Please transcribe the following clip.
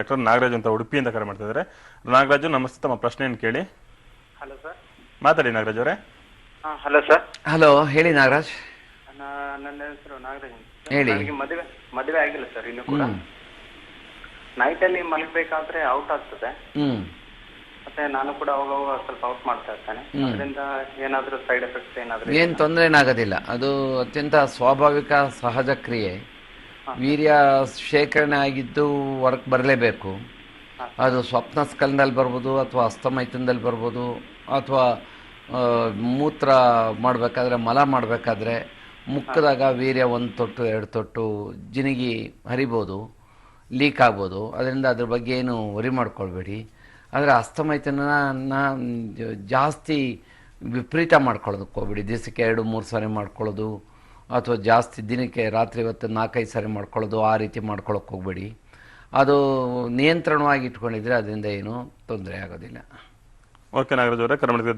Doctor Nagaraj ಅಂತ ಉಡುಪಿಯಿಂದ ಕರೆ ಮಾಡ್ತಾ ಇದ್ದಾರೆ. ನಾಗರಾಜು ನಮಸ್ತೆ. ತಮ್ಮ ಪ್ರಶ್ನೆಯನ್ನು ಕೇಳಿ. Hello sir. ಮಾತಾಡಿ ನಾಗರಾಜ್ ಅವರೇ. ಹಾಂ ಹಲೋ ಸರ್. ಹಲೋ ಹೇಳಿ ನಾಗರಾಜ್. ನನ್ನ ಹೆಸರು ನಾಗರಾಜ್ ಅಂತ. ಹೇಳಿ. ನನಗೆ ಮದುವೆ ಮದುವೆ ಆಗಿಲ್ಲ ಸರ್ ಇನ್ನು ಕೂಡ. ನೈಟಲ್ಲಿ ಮಲಗಬೇಕಾದ್ರೆ ಔಟ್ ಆಗ್ತದೆ. ಮತ್ತೆ ನಾನು ಕೂಡ ಅವಾಗ ಅವಾಗ ಸ್ವಲ್ಪ ಔಟ್ ಮಾಡ್ತಾ ಇರ್ತೇನೆ. ಅದರಿಂದ ಏನಾದರೂ ಸೈಡ್ ಎಫೆಕ್ಟ್ಸ್ ಏನಾದರೂ ಏನು ತೊಂದರೆನಾಗೋದಿಲ್ಲ ಅದು ಅತ್ಯಂತ ಸ್ವಾಭಾವಿಕ ಸಹಜ ಕ್ರಿಯೆ. ವೀರ್ಯ ಶೇಖರಣೆ ಆಗಿದ್ದು ಹೊರಗೆ ಬರಲೇಬೇಕು ಅದು ಸ್ವಪ್ನ ಸ್ಕಲನದಲ್ಲಿ ಬರ್ಬೋದು ಅಥವಾ ಅಸ್ತಮೈತನದಲ್ಲಿ ಬರ್ಬೋದು ಅಥವಾ ಮೂತ್ರ ಮಾಡಬೇಕಾದ್ರೆ ಮಲ ಮಾಡಬೇಕಾದ್ರೆ ಮುಕ್ಕದಾಗ ವೀರ್ಯ ಒಂದು ತೊಟ್ಟು ಎರಡು ತೊಟ್ಟು ಜಿನಗಿ ಹರಿಬೋದು ಲೀಕ್ ಆಗ್ಬೋದು. ಅದರಿಂದ ಅದ್ರ ಬಗ್ಗೆ ಏನು ವರಿ ಮಾಡ್ಕೊಳ್ಬೇಡಿ. ಆದರೆ ಅಸ್ತಮೈತನ ಜಾಸ್ತಿ ವಿಪರೀತ ಮಾಡ್ಕೊಳ್ಳೋದಕ್ಕೆ ಹೋಗ್ಬಿಡಿ. ದಿವಸಕ್ಕೆ ಎರಡು ಮೂರು ಸಾರಿ ಮಾಡ್ಕೊಳ್ಳೋದು. ಅಥವಾ ಜಾಸ್ತಿ ದಿನಕ್ಕೆ ರಾತ್ರಿ ಹೊತ್ತು ನಾಲ್ಕೈದು ಸಾರಿ ಮಾಡ್ಕೊಳ್ಳೋದು ಆ ರೀತಿ ಮಾಡ್ಕೊಳ್ಳೋಕೆ ಹೋಗಬೇಡಿ. ಅದು ನಿಯಂತ್ರಣವಾಗಿ ಇಟ್ಕೊಂಡಿದ್ರೆ ಅದರಿಂದ ಏನೂ ತೊಂದರೆ ಆಗೋದಿಲ್ಲ. ಓಕೆ ನಾಗರಾಜ್ ಅವರೇ ಕರೆ ಧನ್ಯವಾದ.